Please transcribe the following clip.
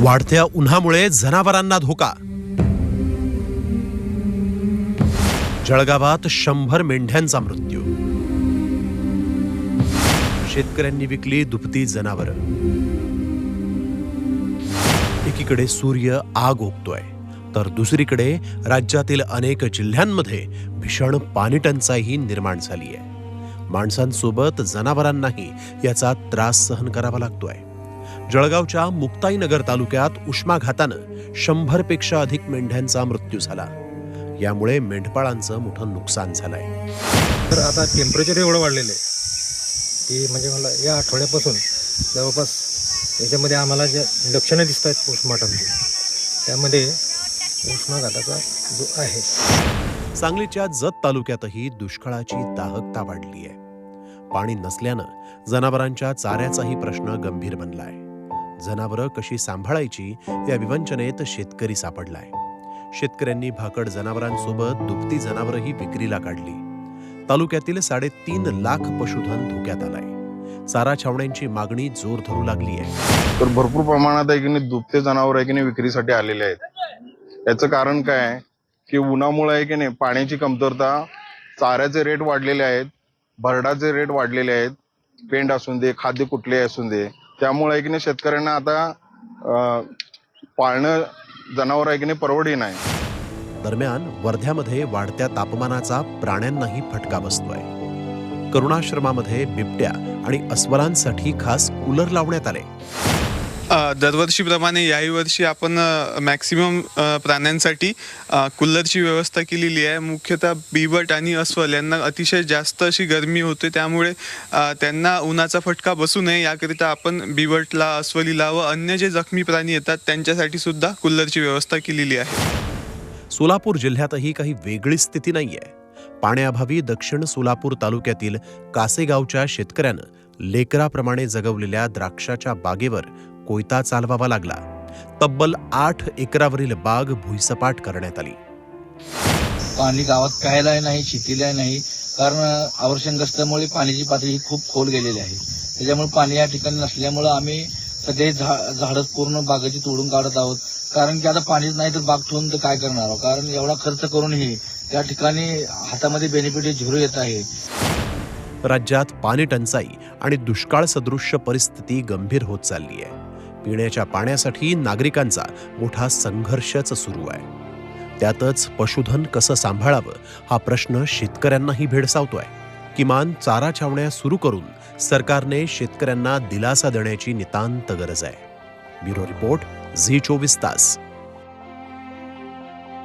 वाढत्या उन्हामुळे जनावरांना धोका. जळगावात शंभर मेंढ्यांचा मृत्यू. शेतकऱ्यांनी विकली दुभती जनावरं. एकीकडे सूर्य आग ओकतोय तर दुसरीकडे राज्यातील अनेक जिल्ह्यांमध्ये भीषण पाणी टंचाई निर्माण झाली आहे माणसांसोबत जनावरांनाही याचा त्रास सहन करावा लागतोय. जळगावच्या मुक्ताईनगर तालुक्यात उष्माघातानं शंभरपेक्षा अधिक मेंढ्यांचा मृत्यू झाला. यामुळे मेंढपाळांचं मोठं नुकसान झालंय. तर आता टेम्परेचर एवढं वाढलेलं आहे. की म्हणजे मला या आठवड्यापासून जवळपास याच्यामध्ये आम्हाला ज्या लक्षणं दिसत आहेत पोस्टमॉर्टमची त्यामध्ये उष्माघाताचा जो आहे. सांगलीच्या जत तालुक्यातही दुष्काळाची दाहकता वाढली आहे. पाणी नसल्यानं जनावरांच्या चाऱ्याचाही प्रश्न गंभीर बनलाय. जनावरं कशी सांभाळायची या विवंचनेत शेतकरी सापडलाय. शेतकऱ्यांनी भाकड जनावरांसोबत दुभती जनावरही विक्रीला काढली. तालुक्यातील साडेतीन लाख पशुधन धोक्यात आलाय. चारा छावण्यांची मागणी जोर धरू लागली आहे. तर भरपूर प्रमाणात आहे की नाही दुभते जनावर आहे की नाही विक्रीसाठी आलेले आहेत. याचं कारण काय आहे? की उन्हामुळे आहे की नाही पाण्याची कमतरता चाऱ्याचे रेट वाढलेले आहेत भरडाचे रेट वाढलेले आहेत. पेंड असून दे खाद्य कुठले असून दे त्यामुळे आहे की नाही शेतकऱ्यांना आता पाळणं जनावर आहे की नाही परवडी नाही. दरम्यान वर्ध्यामध्ये वाढत्या तापमानाचा प्राण्यांनाही फटका बसतोय. करुणाश्रमामध्ये बिबट्या आणि अस्वलांसाठी खास कूलर लावण्यात आले. दरवर्षीप्रमाणे याही वर्षी आपण मॅक्सिमम प्राण्यांसाठी कुल्लरची व्यवस्था केलेली आहे. मुख्यतः बिबट आणि अस्वल यांना अतिशय जास्त अशी गरमी होते. त्यामुळे त्यांना उन्हाचा फटका बसू नये. याकरिता आपण बिबटला अस्वलीला व अन्य जे जखमी प्राणी येतात त्यांच्यासाठी सुद्धा कुल्लरची व्यवस्था केलेली आहे. सोलापूर जिल्ह्यातही काही वेगळी स्थिती नाही आहे पाण्याअभावी दक्षिण सोलापूर तालुक्यातील कासेगावच्या शेतकऱ्यानं लेकराप्रमाणे जगवलेल्या द्राक्षाच्या बागेवर कोयता चालवावा लागला. तब्बल आठ एकरावरील बाग भुईसपाट करण्यात आली. पाणी गावात प्यायलाही नाही शेतीलाही नाही. कारण आवर्षणग्रस्तामुळे पाण्याची पातळी ही खूप खोल गेलेली आहे. त्याच्यामुळे पाणी या ठिकाणी नसल्यामुळं आम्ही सध्या झाडं पूर्ण बागेची तोडून काढत आहोत. कारण की आता पाणीच नाही तर बाग ठेवून तर काय करणार आहोत? कारण एवढा खर्च करूनही त्या ठिकाणी हातामध्ये बेनिफिट झिरो येत आहे. राज्यात पाणी टंचाई आणि दुष्काळ सदृश्य परिस्थिती गंभीर होत चालली आहे. पिण्याच्या पाण्यासाठी नागरिकांचा मोठा संघर्षच सुरू आहे. त्यातच पशुधन कसं सांभाळावं हा प्रश्न शेतकऱ्यांनाही भेडसावतोय. किमान चारा छावण्या सुरू करून सरकारने शेतकऱ्यांना दिलासा देण्याची नितांत गरज आहे. ब्युरो रिपोर्ट झी चोवीस तास.